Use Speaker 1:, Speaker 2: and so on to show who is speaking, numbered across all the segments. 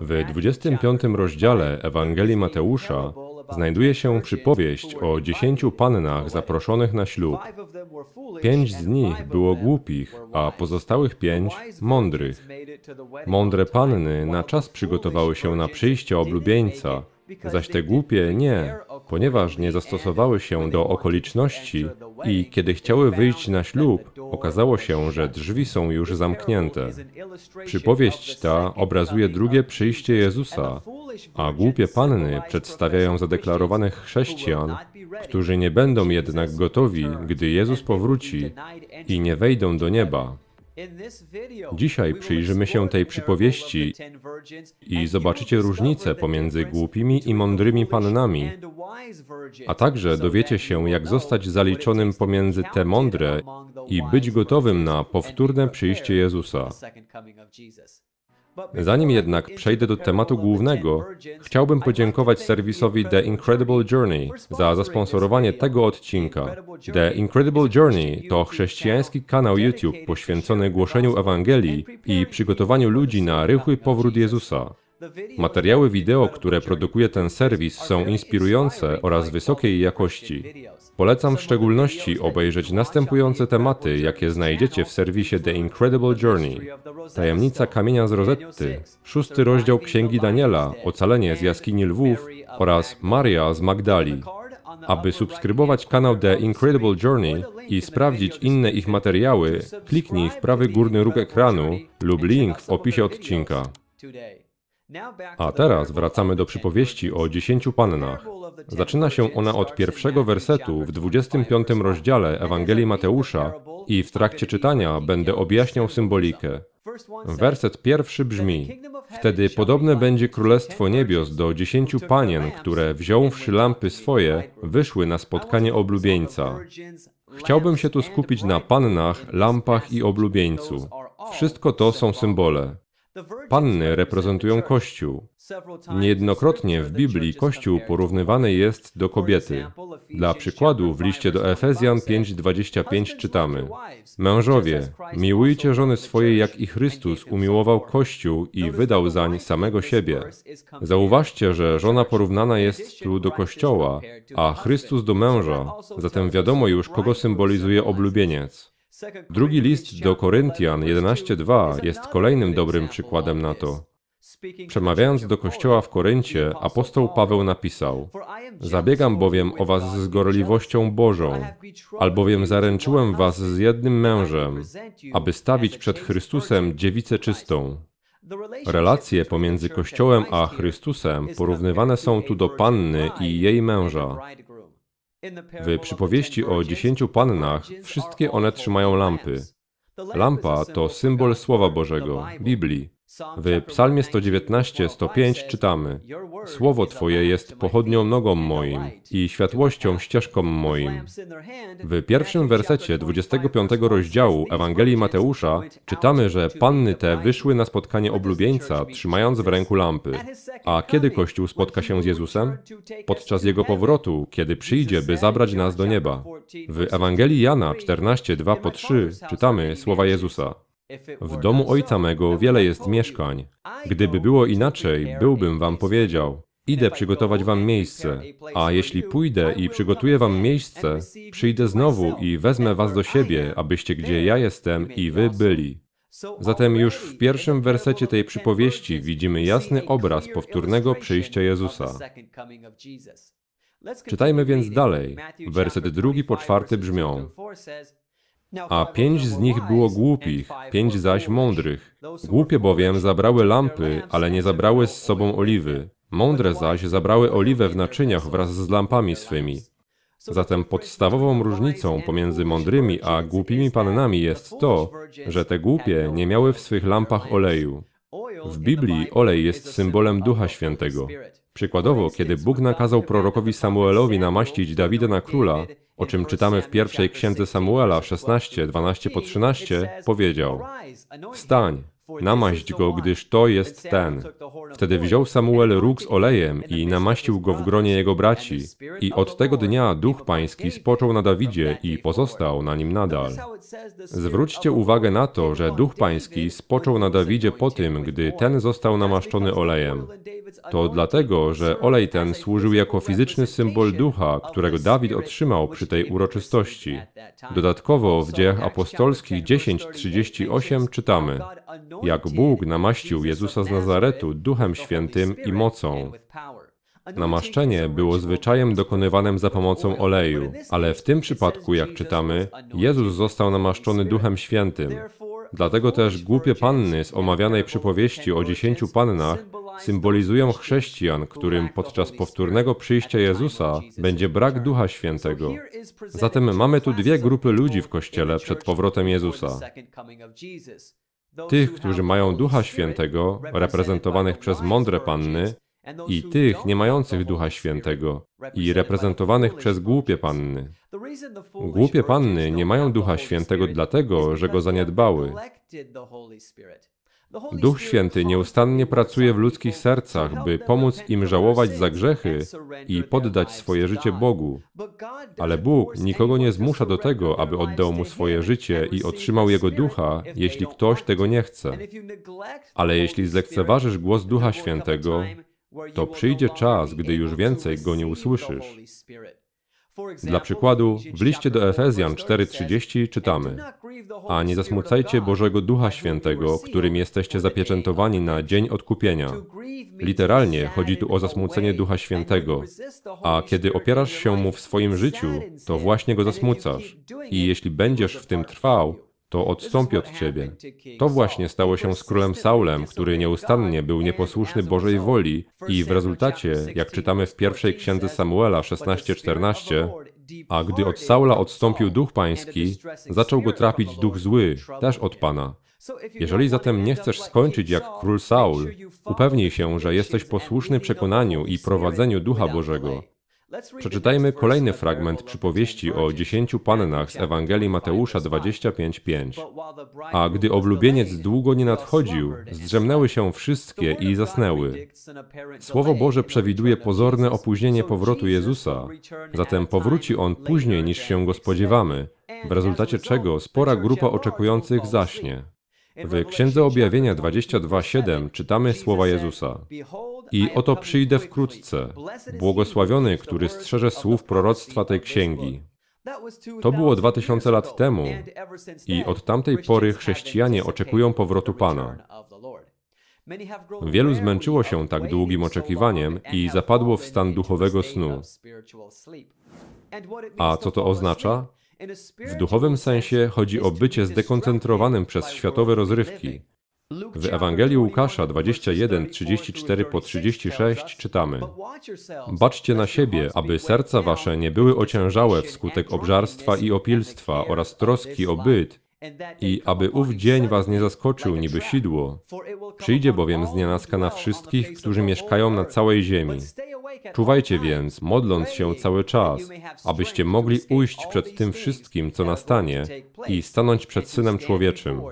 Speaker 1: W 25 rozdziale Ewangelii Mateusza znajduje się przypowieść o dziesięciu pannach zaproszonych na ślub. Pięć z nich było głupich, a pozostałych pięć mądrych. Mądre panny na czas przygotowały się na przyjście oblubieńca, zaś te głupie nie, ponieważ nie zastosowały się do okoliczności i kiedy chciały wyjść na ślub, okazało się, że drzwi są już zamknięte. Przypowieść ta obrazuje drugie przyjście Jezusa, a głupie panny przedstawiają zadeklarowanych chrześcijan, którzy nie będą jednak gotowi, gdy Jezus powróci i nie wejdą do nieba.
Speaker 2: Dzisiaj przyjrzymy się tej przypowieści
Speaker 1: I zobaczycie różnicę pomiędzy głupimi i mądrymi pannami, a także dowiecie się, jak zostać zaliczonym pomiędzy te mądre i być gotowym na powtórne przyjście Jezusa. Zanim jednak przejdę do tematu głównego, chciałbym podziękować serwisowi The Incredible Journey za zasponsorowanie tego odcinka. The Incredible Journey to chrześcijański kanał YouTube poświęcony głoszeniu Ewangelii i przygotowaniu ludzi na rychły powrót Jezusa. Materiały wideo, które produkuje ten serwis są inspirujące oraz wysokiej jakości. Polecam w szczególności obejrzeć następujące tematy, jakie znajdziecie w serwisie The Incredible Journey. Tajemnica kamienia z Rozetty, szósty rozdział Księgi Daniela, ocalenie z jaskini lwów oraz Maria z Magdali. Aby subskrybować kanał The Incredible Journey i sprawdzić inne ich materiały, kliknij w prawy górny róg ekranu lub link w opisie odcinka. A teraz wracamy do przypowieści o dziesięciu pannach. Zaczyna się ona od pierwszego wersetu w 25 rozdziale Ewangelii Mateusza i w trakcie czytania będę objaśniał symbolikę. Werset pierwszy brzmi: Wtedy podobne będzie królestwo niebios do dziesięciu panien, które wziąwszy lampy swoje, wyszły na spotkanie oblubieńca. Chciałbym się tu skupić na pannach, lampach i oblubieńcu. Wszystko to są symbole. Panny reprezentują Kościół. Niejednokrotnie w Biblii Kościół porównywany jest do kobiety. Dla przykładu w liście do Efezjan 5:25 czytamy: Mężowie, miłujcie żony swoje, jak i Chrystus umiłował Kościół i wydał zań samego siebie. Zauważcie, że żona porównana jest tu do Kościoła, a Chrystus do męża, zatem wiadomo już, kogo symbolizuje oblubieniec. Drugi list do Koryntian 11:2 jest kolejnym dobrym przykładem na to. Przemawiając do kościoła w Koryncie, apostoł Paweł napisał: Zabiegam bowiem o was z gorliwością Bożą, albowiem zaręczyłem was z jednym mężem, aby stawić przed Chrystusem dziewicę czystą. Relacje pomiędzy Kościołem a Chrystusem porównywane są tu do panny i jej męża. W przypowieści o dziesięciu pannach wszystkie one trzymają lampy. Lampa to symbol Słowa Bożego, Biblii. W Psalmie 119, 105 czytamy: Słowo Twoje jest pochodnią nogą moim i światłością ścieżką moim. W pierwszym wersecie 25 rozdziału Ewangelii Mateusza czytamy, że panny te wyszły na spotkanie oblubieńca, trzymając w ręku lampy. A kiedy Kościół spotka się z Jezusem? Podczas Jego powrotu, kiedy przyjdzie, by zabrać nas do nieba. W Ewangelii Jana 14, 2 po 3 czytamy słowa Jezusa. W domu ojca mego wiele jest mieszkań. Gdyby było inaczej, byłbym wam powiedział. Idę przygotować wam miejsce, a jeśli pójdę i przygotuję wam miejsce, przyjdę znowu i wezmę was do siebie, abyście gdzie ja jestem i wy byli. Zatem już w pierwszym wersecie tej przypowieści widzimy jasny obraz powtórnego przyjścia Jezusa. Czytajmy więc dalej. Werset drugi po czwarty brzmią. A pięć z nich było głupich, pięć zaś mądrych. Głupie bowiem zabrały lampy, ale nie zabrały z sobą oliwy. Mądre zaś zabrały oliwę w naczyniach wraz z lampami swymi. Zatem podstawową różnicą pomiędzy mądrymi a głupimi pannami jest to, że te głupie nie miały w swych lampach oleju. W Biblii olej jest symbolem Ducha Świętego. Przykładowo, kiedy Bóg nakazał prorokowi Samuelowi namaścić Dawida na króla, o czym czytamy w pierwszej księdze Samuela 16, 12 po 13, powiedział: Wstań, namaść go, gdyż to jest ten. Wtedy wziął Samuel róg z olejem i namaścił go w gronie jego braci. I od tego dnia duch pański spoczął na Dawidzie i pozostał na nim nadal. Zwróćcie uwagę na to, że duch pański spoczął na Dawidzie po tym, gdy ten został namaszczony olejem. To dlatego, że olej ten służył jako fizyczny symbol ducha, którego Dawid otrzymał przy tej uroczystości. Dodatkowo w dziejach apostolskich 10:38 czytamy: Jak Bóg namaścił Jezusa z Nazaretu duchem świętym i mocą. Namaszczenie było zwyczajem dokonywanym za pomocą oleju, ale w tym przypadku, jak czytamy, Jezus został namaszczony Duchem Świętym. Dlatego też głupie panny z omawianej przypowieści o dziesięciu pannach symbolizują chrześcijan, którym podczas powtórnego przyjścia Jezusa będzie brak Ducha Świętego. Zatem mamy tu dwie grupy ludzi w Kościele przed powrotem Jezusa. Tych, którzy mają Ducha Świętego, reprezentowanych przez mądre panny, i tych nie mających Ducha Świętego i reprezentowanych przez głupie panny. Głupie panny nie mają Ducha Świętego dlatego, że go zaniedbały. Duch Święty nieustannie pracuje w ludzkich sercach, by pomóc im żałować za grzechy i poddać swoje życie Bogu. Ale Bóg nikogo nie zmusza do tego, aby oddał mu swoje życie i otrzymał jego ducha, jeśli ktoś tego nie chce. Ale jeśli zlekceważysz głos Ducha Świętego, to przyjdzie czas, gdy już więcej go nie usłyszysz. Dla przykładu, w liście do Efezjan 4:30 czytamy: A nie zasmucajcie Bożego Ducha Świętego, którym jesteście zapieczętowani na dzień odkupienia. Literalnie chodzi tu o zasmucenie Ducha Świętego, a kiedy opierasz się mu w swoim życiu, to właśnie go zasmucasz. I jeśli będziesz w tym trwał, to odstąpi od ciebie. To właśnie stało się z królem Saulem, który nieustannie był nieposłuszny Bożej woli i w rezultacie, jak czytamy w pierwszej księdze Samuela 16:14, a gdy od Saula odstąpił duch pański, zaczął go trapić duch zły, też od Pana. Jeżeli zatem nie chcesz skończyć jak król Saul, upewnij się, że jesteś posłuszny przekonaniu i prowadzeniu Ducha Bożego. Przeczytajmy kolejny fragment przypowieści o dziesięciu pannach z Ewangelii Mateusza 25:5. A gdy oblubieniec długo nie nadchodził, zdrzemnęły się wszystkie i zasnęły. Słowo Boże przewiduje pozorne opóźnienie powrotu Jezusa, zatem powróci On później niż się go spodziewamy, w rezultacie czego spora grupa oczekujących zaśnie. W Księdze Objawienia 22:7 czytamy słowa Jezusa. I oto przyjdę wkrótce, błogosławiony, który strzeże słów proroctwa tej księgi. To było dwa tysiące lat temu i od tamtej pory chrześcijanie oczekują powrotu Pana. Wielu zmęczyło się tak długim oczekiwaniem i zapadło w stan duchowego snu. A co to oznacza? W duchowym sensie chodzi o bycie zdekoncentrowanym przez światowe rozrywki. W Ewangelii Łukasza 21, 34 po 36 czytamy: Baczcie na siebie, aby serca wasze nie były ociężałe wskutek obżarstwa i opilstwa oraz troski o byt, i aby ów dzień was nie zaskoczył niby sidło. Przyjdzie bowiem znienacka na wszystkich, którzy mieszkają na całej ziemi. Czuwajcie więc, modląc się cały czas, abyście mogli ujść przed tym wszystkim, co nastanie, i stanąć przed Synem Człowieczym.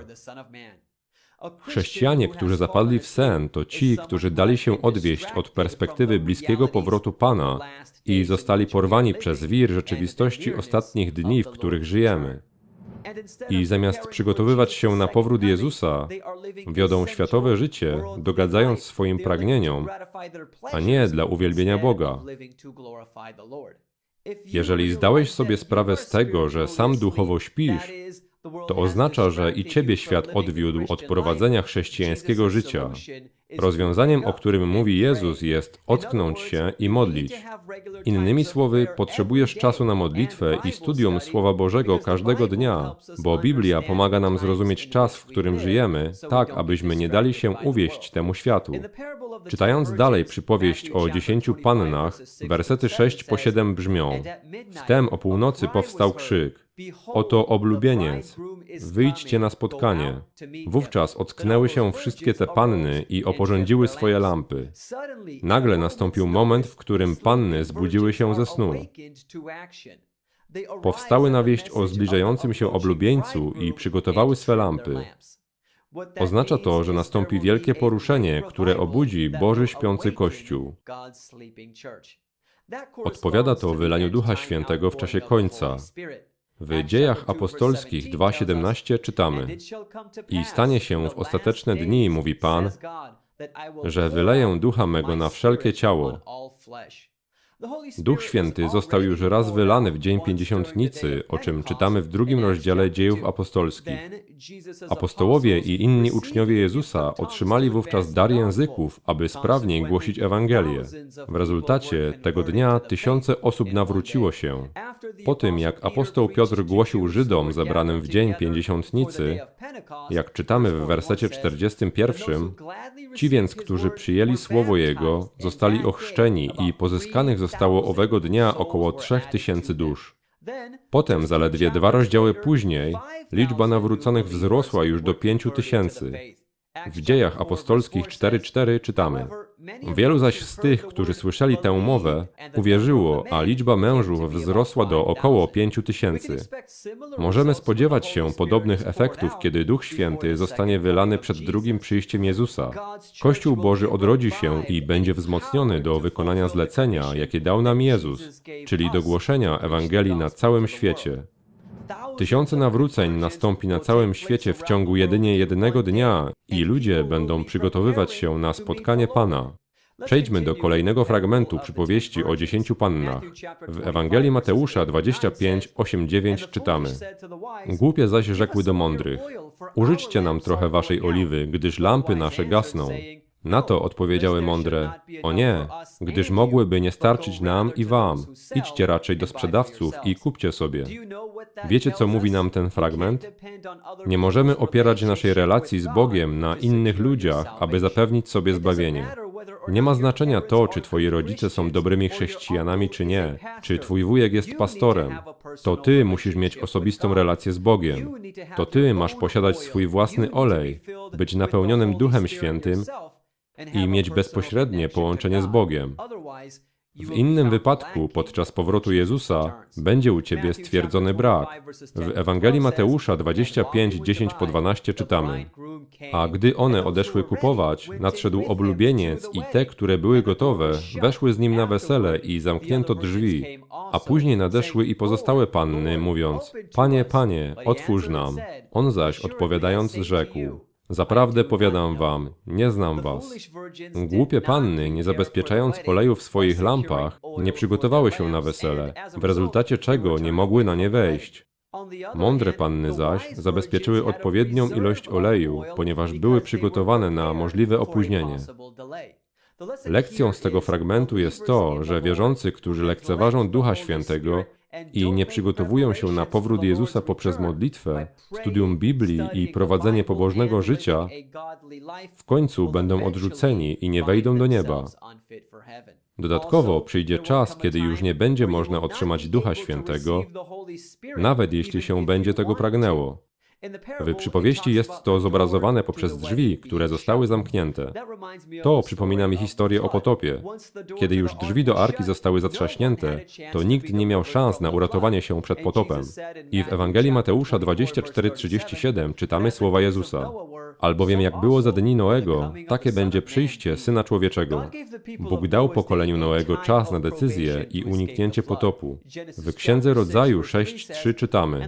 Speaker 1: Chrześcijanie, którzy zapadli w sen, to ci, którzy dali się odwieść od perspektywy bliskiego powrotu Pana i zostali porwani przez wir rzeczywistości ostatnich dni, w których żyjemy. I zamiast przygotowywać się na powrót Jezusa, wiodą światowe życie, dogadzając swoim pragnieniom, a nie dla uwielbienia Boga. Jeżeli zdałeś sobie sprawę z tego, że sam duchowo śpisz, to oznacza, że i ciebie świat odwiódł od prowadzenia chrześcijańskiego życia. Rozwiązaniem, o którym mówi Jezus, jest ocknąć się i modlić. Innymi słowy, potrzebujesz czasu na modlitwę i studium Słowa Bożego każdego dnia, bo Biblia pomaga nam zrozumieć czas, w którym żyjemy, tak abyśmy nie dali się uwieść temu światu. Czytając dalej przypowieść o dziesięciu pannach, wersety 6 po 7 brzmią: Wtem o północy powstał krzyk. Oto oblubieniec, wyjdźcie na spotkanie. Wówczas ocknęły się wszystkie te panny i oporządziły swoje lampy. Nagle nastąpił moment, w którym panny zbudziły się ze snu. Powstały na wieść o zbliżającym się oblubieńcu i przygotowały swe lampy. Oznacza to, że nastąpi wielkie poruszenie, które obudzi Boży śpiący Kościół. Odpowiada to wylaniu Ducha Świętego w czasie końca. W Dziejach Apostolskich 2:17 czytamy: I stanie się w ostateczne dni, mówi Pan, że wyleję ducha mego na wszelkie ciało. Duch Święty został już raz wylany w dzień pięćdziesiątnicy, o czym czytamy w drugim rozdziale dziejów apostolskich. Apostołowie i inni uczniowie Jezusa otrzymali wówczas dar języków, aby sprawniej głosić Ewangelię. W rezultacie tego dnia tysiące osób nawróciło się. Po tym, jak apostoł Piotr głosił Żydom zebranym w dzień pięćdziesiątnicy, jak czytamy w wersecie 41, ci więc, którzy przyjęli słowo Jego, zostali ochrzczeni i pozyskanych zostało owego dnia około trzech tysięcy dusz. Potem, zaledwie dwa rozdziały później, liczba nawróconych wzrosła już do pięciu tysięcy. W dziejach apostolskich 4:4 czytamy: Wielu zaś z tych, którzy słyszeli tę mowę, uwierzyło, a liczba mężów wzrosła do około pięciu tysięcy. Możemy spodziewać się podobnych efektów, kiedy Duch Święty zostanie wylany przed drugim przyjściem Jezusa. Kościół Boży odrodzi się i będzie wzmocniony do wykonania zlecenia, jakie dał nam Jezus, czyli do głoszenia Ewangelii na całym świecie. Tysiące nawróceń nastąpi na całym świecie w ciągu jedynie jednego dnia i ludzie będą przygotowywać się na spotkanie Pana. Przejdźmy do kolejnego fragmentu przypowieści o dziesięciu pannach. W Ewangelii Mateusza 25, 8, 9 czytamy: Głupie zaś rzekły do mądrych: Użyczcie nam trochę waszej oliwy, gdyż lampy nasze gasną. Na to odpowiedziały mądre: O nie, gdyż mogłyby nie starczyć nam i wam. Idźcie raczej do sprzedawców i kupcie sobie. Wiecie, co mówi nam ten fragment? Nie możemy opierać naszej relacji z Bogiem na innych ludziach, aby zapewnić sobie zbawienie. Nie ma znaczenia to, czy twoi rodzice są dobrymi chrześcijanami, czy nie, czy twój wujek jest pastorem. To ty musisz mieć osobistą relację z Bogiem. To ty masz posiadać swój własny olej, być napełnionym Duchem Świętym i mieć bezpośrednie połączenie z Bogiem. W innym wypadku, podczas powrotu Jezusa, będzie u ciebie stwierdzony brak. W Ewangelii Mateusza 25, 10 po 12 czytamy: A gdy one odeszły kupować, nadszedł oblubieniec i te, które były gotowe, weszły z nim na wesele i zamknięto drzwi. A później nadeszły i pozostałe panny, mówiąc: Panie, panie, otwórz nam. On zaś odpowiadając rzekł: Zaprawdę powiadam wam, nie znam was. Głupie panny, nie zabezpieczając oleju w swoich lampach, nie przygotowały się na wesele, w rezultacie czego nie mogły na nie wejść. Mądre panny zaś zabezpieczyły odpowiednią ilość oleju, ponieważ były przygotowane na możliwe opóźnienie. Lekcją z tego fragmentu jest to, że wierzący, którzy lekceważą Ducha Świętego i nie przygotowują się na powrót Jezusa poprzez modlitwę, studium Biblii i prowadzenie pobożnego życia, w końcu będą odrzuceni i nie wejdą do nieba. Dodatkowo przyjdzie czas, kiedy już nie będzie można otrzymać Ducha Świętego, nawet jeśli się będzie tego pragnęło. W przypowieści jest to zobrazowane poprzez drzwi, które zostały zamknięte. To przypomina mi historię o potopie. Kiedy już drzwi do arki zostały zatrzaśnięte, to nikt nie miał szans na uratowanie się przed potopem. I w Ewangelii Mateusza 24:37 czytamy słowa Jezusa: Albowiem jak było za dni Noego, takie będzie przyjście Syna Człowieczego. Bóg dał pokoleniu Noego czas na decyzję i uniknięcie potopu. W Księdze Rodzaju 6:3 czytamy: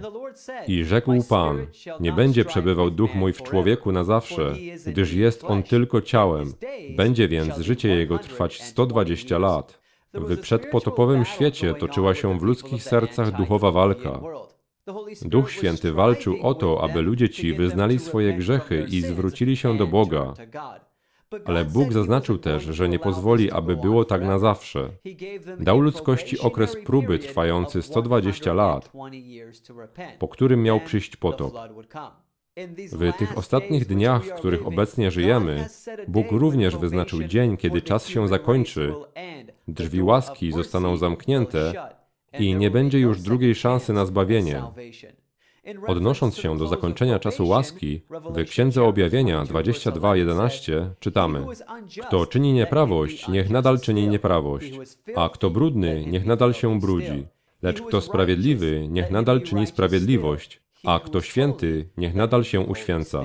Speaker 1: I rzekł Pan: Nie będzie przebywał duch mój w człowieku na zawsze, gdyż jest on tylko ciałem. Będzie więc życie jego trwać 120 lat. W przedpotopowym świecie toczyła się w ludzkich sercach duchowa walka. Duch Święty walczył o to, aby ludzie ci wyznali swoje grzechy i zwrócili się do Boga. Ale Bóg zaznaczył też, że nie pozwoli, aby było tak na zawsze. Dał ludzkości okres próby trwający 120 lat, po którym miał przyjść potop. W tych ostatnich dniach, w których obecnie żyjemy, Bóg również wyznaczył dzień, kiedy czas się zakończy, drzwi łaski zostaną zamknięte i nie będzie już drugiej szansy na zbawienie. Odnosząc się do zakończenia czasu łaski, w Księdze Objawienia 22:11 czytamy: Kto czyni nieprawość, niech nadal czyni nieprawość, a kto brudny, niech nadal się brudzi. Lecz kto sprawiedliwy, niech nadal czyni sprawiedliwość, a kto święty, niech nadal się uświęca.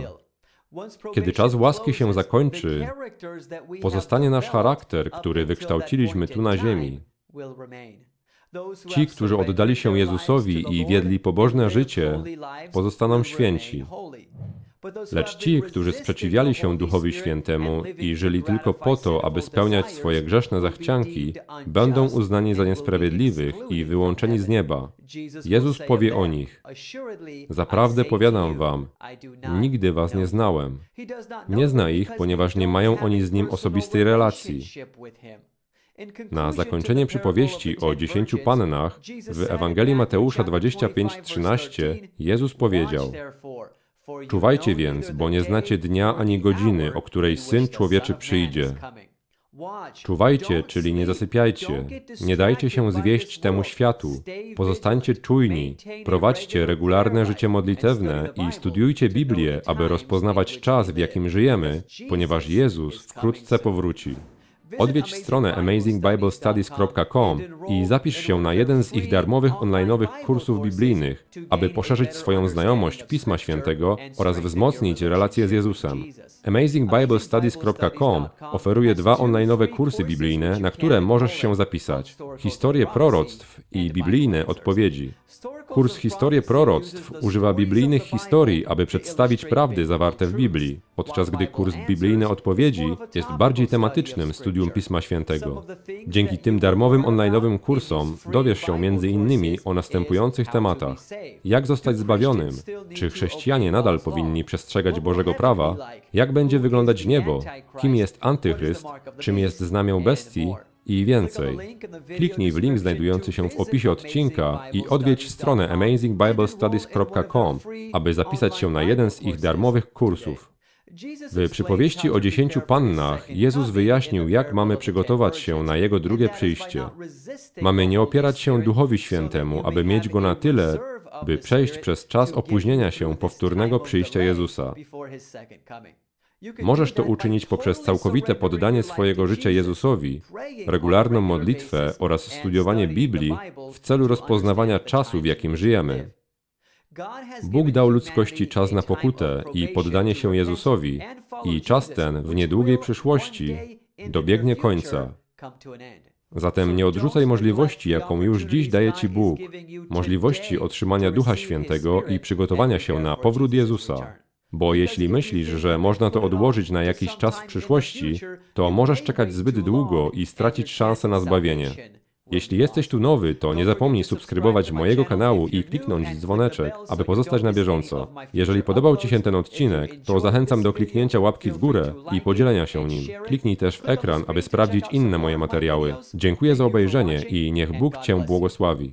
Speaker 2: Kiedy czas łaski się zakończy,
Speaker 1: pozostanie nasz charakter, który wykształciliśmy tu na ziemi.
Speaker 2: Ci, którzy oddali się Jezusowi i wiedli pobożne życie, pozostaną święci.
Speaker 1: Lecz ci, którzy sprzeciwiali się Duchowi Świętemu i żyli tylko po to, aby spełniać swoje grzeszne zachcianki, będą uznani za niesprawiedliwych i wyłączeni z nieba.
Speaker 2: Jezus powie o nich:
Speaker 1: Zaprawdę powiadam wam, nigdy was nie znałem.
Speaker 2: Nie zna ich, ponieważ nie mają oni z nim osobistej relacji.
Speaker 1: Na zakończenie przypowieści o dziesięciu pannach w Ewangelii Mateusza 25:13 Jezus powiedział:
Speaker 2: Czuwajcie więc, bo nie znacie dnia ani godziny, o której Syn Człowieczy przyjdzie.
Speaker 1: Czuwajcie, czyli nie zasypiajcie. Nie dajcie się zwieść temu światu. Pozostańcie czujni. Prowadźcie regularne życie modlitewne i studiujcie Biblię, aby rozpoznawać czas, w jakim żyjemy, ponieważ Jezus wkrótce powróci. Odwiedź stronę amazingbiblestudies.com i zapisz się na jeden z ich darmowych online'owych kursów biblijnych, aby poszerzyć swoją znajomość Pisma Świętego oraz wzmocnić relacje z Jezusem. AmazingBibleStudies.com oferuje dwa online'owe kursy biblijne, na które możesz się zapisać. Historie proroctw i biblijne odpowiedzi. Kurs Historie proroctw używa biblijnych historii, aby przedstawić prawdy zawarte w Biblii, podczas gdy kurs Biblijne odpowiedzi jest bardziej tematycznym studium Pisma Świętego. Dzięki tym darmowym online'owym kursom dowiesz się innymi o następujących tematach. Jak zostać zbawionym? Czy chrześcijanie nadal powinni przestrzegać Bożego prawa? Jak będzie wyglądać niebo? Kim jest antychryst? Czym jest znamię bestii? I więcej. Kliknij w link znajdujący się w opisie odcinka i odwiedź stronę amazingbiblestudies.com, aby zapisać się na jeden z ich darmowych kursów. W przypowieści o dziesięciu pannach Jezus wyjaśnił, jak mamy przygotować się na Jego drugie przyjście. Mamy nie opierać się Duchowi Świętemu, aby mieć Go na tyle, by przejść przez czas opóźnienia się powtórnego przyjścia Jezusa. Możesz to uczynić poprzez całkowite poddanie swojego życia Jezusowi, regularną modlitwę oraz studiowanie Biblii w celu rozpoznawania czasu, w jakim żyjemy. Bóg dał ludzkości czas na pokutę i poddanie się Jezusowi, i czas ten w niedługiej przyszłości dobiegnie końca. Zatem nie odrzucaj możliwości, jaką już dziś daje Ci Bóg, możliwości otrzymania Ducha Świętego i przygotowania się na powrót Jezusa. Bo jeśli myślisz, że można to odłożyć na jakiś czas w przyszłości, to możesz czekać zbyt długo i stracić szansę na zbawienie. Jeśli jesteś tu nowy, to nie zapomnij subskrybować mojego kanału i kliknąć dzwoneczek, aby pozostać na bieżąco. Jeżeli podobał Ci się ten odcinek, to zachęcam do kliknięcia łapki w górę i podzielenia się nim. Kliknij też w ekran, aby sprawdzić inne moje materiały. Dziękuję za obejrzenie i niech Bóg Cię błogosławi.